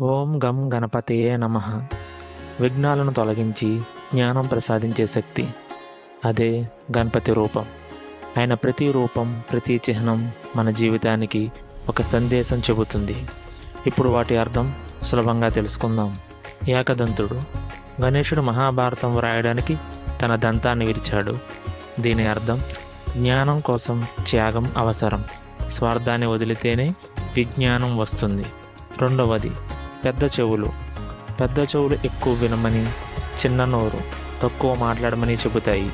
ఓం గం గణపతియే నమ. విఘ్నాలను తొలగించి జ్ఞానం ప్రసాదించే శక్తి. అదే గణపతి రూపం. ఆయన ప్రతి రూపం ప్రతి చిహ్నం మన జీవితానికి ఒక సందేశం చెబుతుంది. ఇప్పుడు వాటి అర్థం సులభంగా తెలుసుకుందాం. ఏకదంతుడు గణేశుడు మహాభారతం వ్రాయడానికి తన దంతాన్ని విరిచాడు. దీని అర్థం జ్ఞానం కోసం త్యాగం అవసరం. స్వార్థాన్ని వదిలితేనే విజ్ఞానం వస్తుంది. రెండవది పెద్ద చెవులు. పెద్ద చెవులు ఎక్కువ వినమని చిన్న నోరు తక్కువ మాట్లాడమని చెబుతాయి.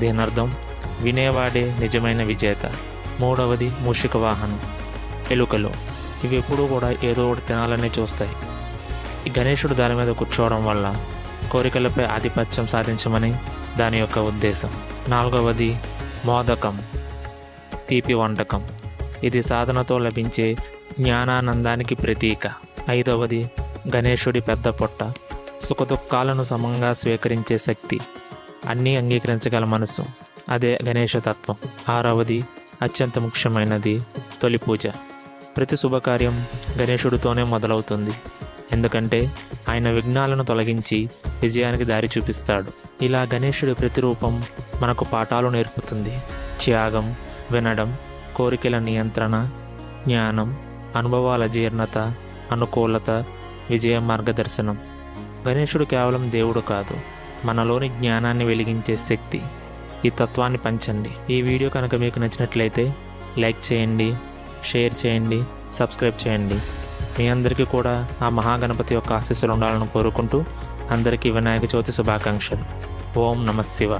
దీని అర్థం వినేవాడే నిజమైన విజేత. మూడవది మూషిక వాహనం. ఎలుకలు. ఇవి ఎప్పుడూ కూడా ఏదో ఒకటి తినాలని చూస్తాయి. ఈ గణేశుడు దాని మీద కూర్చోవడం వల్ల కోరికలపై ఆధిపత్యం సాధించమని దాని యొక్క ఉద్దేశం. నాలుగవది మోదకం. తీపి వంటకం. ఇది సాధనతో లభించే జ్ఞానానందానికి ప్రతీక. ఐదవది గణేశుడి పెద్ద పొట్ట సుఖదుఖాలను సమంగా స్వీకరించే శక్తి. అన్నీ అంగీకరించగల మనసు అదే గణేష తత్వం ఆరవది అత్యంత ముఖ్యమైనది తొలి పూజ. ప్రతి శుభకార్యం గణేశుడితోనే మొదలవుతుంది. ఎందుకంటే ఆయన విఘ్నాలను తొలగించి విజయానికి దారి చూపిస్తాడు. ఇలా గణేశుడి ప్రతిరూపం మనకు పాఠాలు నేర్పుతుంది. త్యాగం వినడం కోరికల నియంత్రణ జ్ఞానం అనుభవాల జీర్ణత అనుకూలత విజయ మార్గదర్శనం. గణేశుడు కేవలం దేవుడు కాదు మనలోని జ్ఞానాన్ని వెలిగించే శక్తి ఈ తత్వాన్ని పంచండి. ఈ వీడియో కనుక మీకు నచ్చినట్లయితే లైక్ చేయండి షేర్ చేయండి సబ్స్క్రైబ్ చేయండి. మీ అందరికీ కూడా ఆ మహాగణపతి యొక్క ఆశీస్సులు ఉండాలని కోరుకుంటూ అందరికీ వినాయక చవితి శుభాకాంక్షలు. ఓం నమ శివ